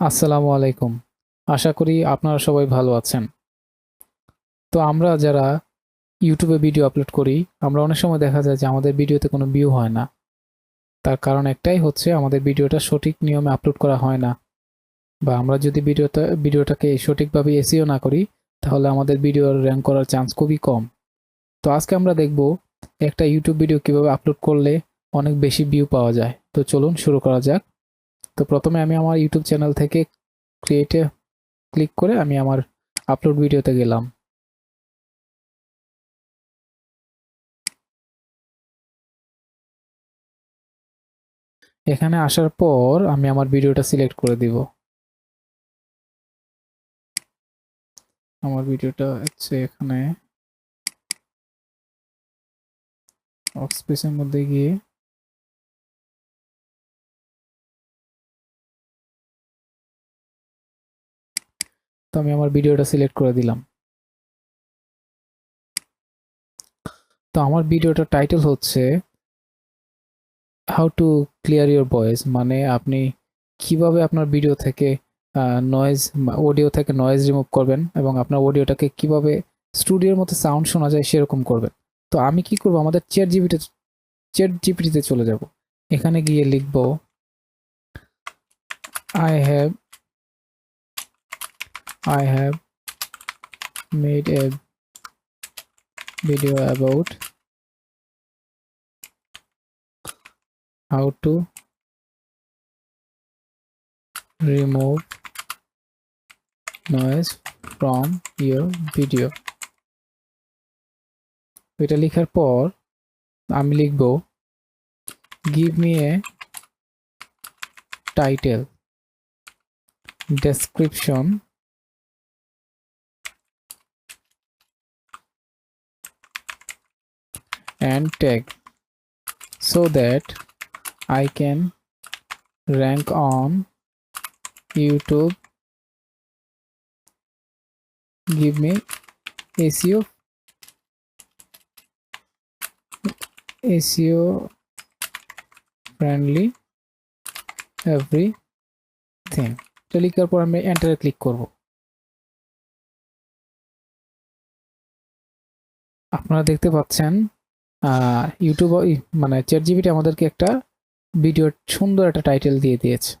আসসালামু আলাইকুম। আশা করি আপনারা সবাই ভালো আছেন। তো আমরা যারা ইউটিউবে ভিডিও আপলোড করি, আমরা অনেক সময় দেখা যায় যে আমাদের ভিডিওতে কোনো ভিউ হয় না। তার কারণ একটাই হচ্ছে আমাদের ভিডিওটা সঠিক নিয়মে আপলোড করা হয় না। বা আমরা যদি ভিডিওটা ভিডিওটাকে সঠিকভাবে এসিও না করি, তাহলে আমাদের ভিডিওর র্যাঙ্ক করার চান্স খুবই কম। তো আজকে আমরা দেখব একটা ইউটিউব ভিডিও কীভাবে আপলোড করলে অনেক বেশি ভিউ পাওয়া যায়। তো চলুন শুরু করা যাক। তো প্রথমে আমি আমার ইউটিউব চ্যানেল থেকে ক্রিয়েটে ক্লিক করে আমি আমার আপলোড ভিডিওতে গেলাম। এখানে আসার পর আমি আমার ভিডিওটা সিলেক্ট করে দিব। আমার ভিডিওটা হচ্ছে এখানে। ওয়ার্কস্পেসের মধ্যে গিয়ে তো আমি আমার ভিডিওটা সিলেক্ট করে দিলাম। তো আমার ভিডিওটার টাইটেল হচ্ছে how to clear your voice মানে আপনি কীভাবে আপনার ভিডিও থেকে নয়েজ অডিও থেকে নয়েজ রিমুভ করবেন এবং আপনার অডিওটাকে কীভাবে স্টুডিওর মতো সাউন্ড শোনা যায় সেরকম করবেন। তো আমি কি করব? আমাদের চেয়ার জিবিতে চেয়ার জিপিটিতে চলে যাব। এখানে গিয়ে লিখব I have I have made a video about how to remove noise from your video এটা লেখার পর আমি লিখব give me a title description and tag so that I can rank on YouTube. Give me SEO SEO friendly everything এটা লিখার পর আমি এন্টারে click করব আপনারা দেখতে পাচ্ছেন ইউটিউব মানে চ্যাট জিবিটি আমাদেরকে একটা ভিডিওর সুন্দর একটা টাইটেল দিয়ে দিয়েছে।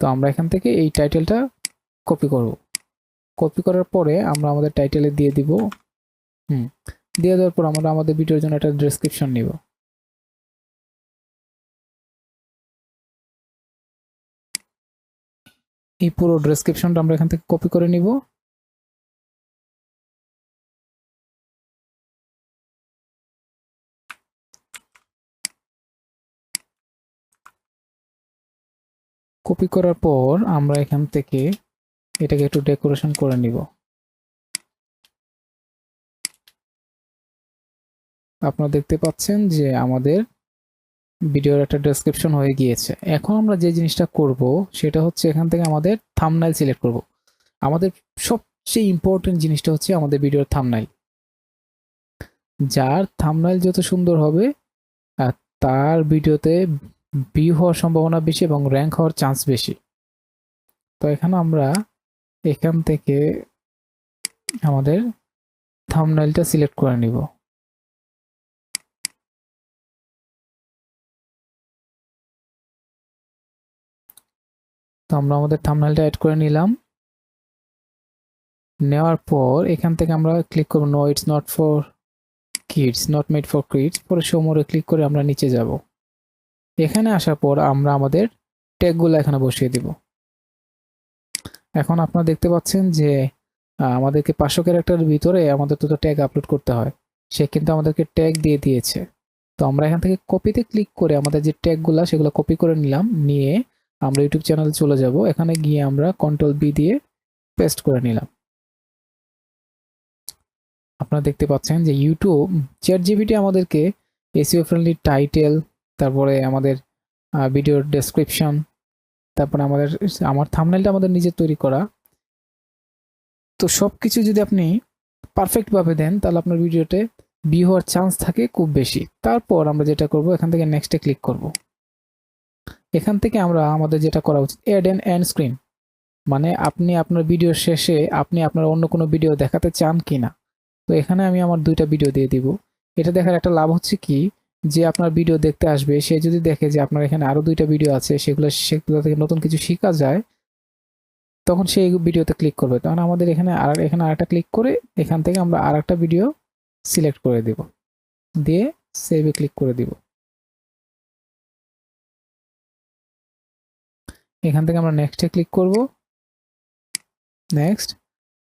তো আমরা এখান থেকে এই টাইটেলটা কপি করব। কপি করার পরে আমরা আমাদের টাইটেলে দিয়ে দিব। হুম, দিয়ে দেওয়ার পর আমরা আমাদের ভিডিওর জন্য একটা ডেসক্রিপশন নিব। এই পুরো ডেসক্রিপশনটা আমরা এখান থেকে কপি করে নিব। কপি করার পর আমরা এখান থেকে এটাকে একটু ডেকোরেশন করে নিব। আপনারা দেখতে পাচ্ছেন যে আমাদের ভিডিওর একটা ডেসক্রিপশন হয়ে গিয়েছে। এখন আমরা যে জিনিসটা করব, সেটা হচ্ছে এখান থেকে আমাদের থামনাইল সিলেক্ট করব। আমাদের সবচেয়ে ইম্পর্টেন্ট জিনিসটা হচ্ছে আমাদের ভিডিওর থামনাইল যার থামনাইল যত সুন্দর হবে তার ভিডিওতে ভিউ হওয়ার সম্ভাবনা বেশি এবং র্যাঙ্ক হওয়ার চান্স বেশি। তো এখানে আমরা এখান থেকে আমাদের থামনাইলটা সিলেক্ট করে নিব। তো আমরা আমাদের থামনাইলটা অ্যাড করে নিলাম। নেওয়ার পর এখান থেকে আমরা ক্লিক করব no it's not for kids not made for kids পরে সমরে ক্লিক করে আমরা নিচে যাব। এখানে আসার পর আমরা আমাদের ট্যাগগুলো এখানে বসিয়ে দিব। এখন আপনারা দেখতে পাচ্ছেন যে আমাদেরকে পাঁচশো ক্যারেক্টারের ভিতরে আমাদের তো ট্যাগ আপলোড করতে হয়। সে কিন্তু আমাদেরকে ট্যাগ দিয়ে দিয়েছে। তো আমরা এখান থেকে কপিতে ক্লিক করে আমাদের যে ট্যাগগুলো সেগুলো কপি করে নিলাম। নিয়ে আমরা ইউটিউব চ্যানেলে চলে যাব। এখানে গিয়ে আমরা কন্ট্রোল বি দিয়ে পেস্ট করে নিলাম। আপনারা দেখতে পাচ্ছেন যে ইউটিউব চ্যাট জিবিটি আমাদেরকে এসিও ফ্রেন্ডলি টাইটেল তারপরে আমাদের ভিডিওর ডেসক্রিপশন তারপরে আমাদের, আমার থামনেলটা আমাদের নিজের তৈরি করা। তো সব কিছু যদি আপনি পারফেক্টভাবে দেন, তাহলে আপনার ভিডিওতে ভিউ হওয়ার চান্স থাকে খুব বেশি। তারপর আমরা যেটা করব, এখান থেকে নেক্সটে ক্লিক করব। এখান থেকে আমরা আমাদের যেটা করা উচিত এড এন্ড অ্যান্ড স্ক্রিন মানে আপনি আপনার ভিডিও শেষে আপনি আপনার অন্য কোনো ভিডিও দেখাতে চান কি না তো এখানে আমি আমার দুইটা ভিডিও দিয়ে দিব। এটা দেখার একটা লাভ হচ্ছে কি যে আপনার ভিডিও দেখতে আসবে, সে যদি দেখে যে আপনার এখানে আরও দুইটা ভিডিও আছে, সেগুলো সেগুলো থেকে নতুন কিছু শেখা যায়, তখন সেই ভিডিওতে ক্লিক করবে। তখন আমাদের এখানে আর, এখানে আরেকটা ক্লিক করে, এখান থেকে আমরা আর একটা ভিডিও সিলেক্ট করে দিব। দিয়ে সেভে ক্লিক করে দিব। এখান থেকে আমরা নেক্সটে ক্লিক করব। নেক্সট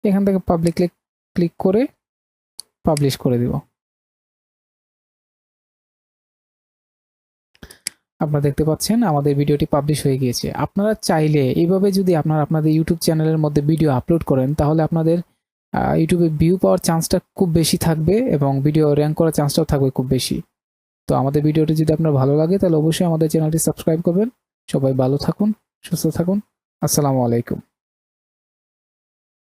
এখান থেকে পাবলিক ক্লিক ক্লিক করে পাবলিশ করে দিব। আপনারা দেখতে পাচ্ছেন, আমাদের ভিডিওটি পাবলিশ হয়ে গিয়েছে। আপনারা চাইলে এইভাবে যদি আপনারা আপনাদের ইউটিউব চ্যানেলের মধ্যে ভিডিও আপলোড করেন, তাহলে আপনাদের ইউটিউবে ভিউ পাওয়ার চান্সটা খুব বেশি থাকবে এবং ভিডিও র্যাঙ্ক করার চান্সটাও থাকবে খুব বেশি। তো আমাদের ভিডিওটি যদি আপনার ভালো লাগে, তাহলে অবশ্যই আমাদের চ্যানেলটি সাবস্ক্রাইব করবেন। সবাই ভালো থাকুন, সুস্থ থাকুন। আসসালামু আলাইকুম।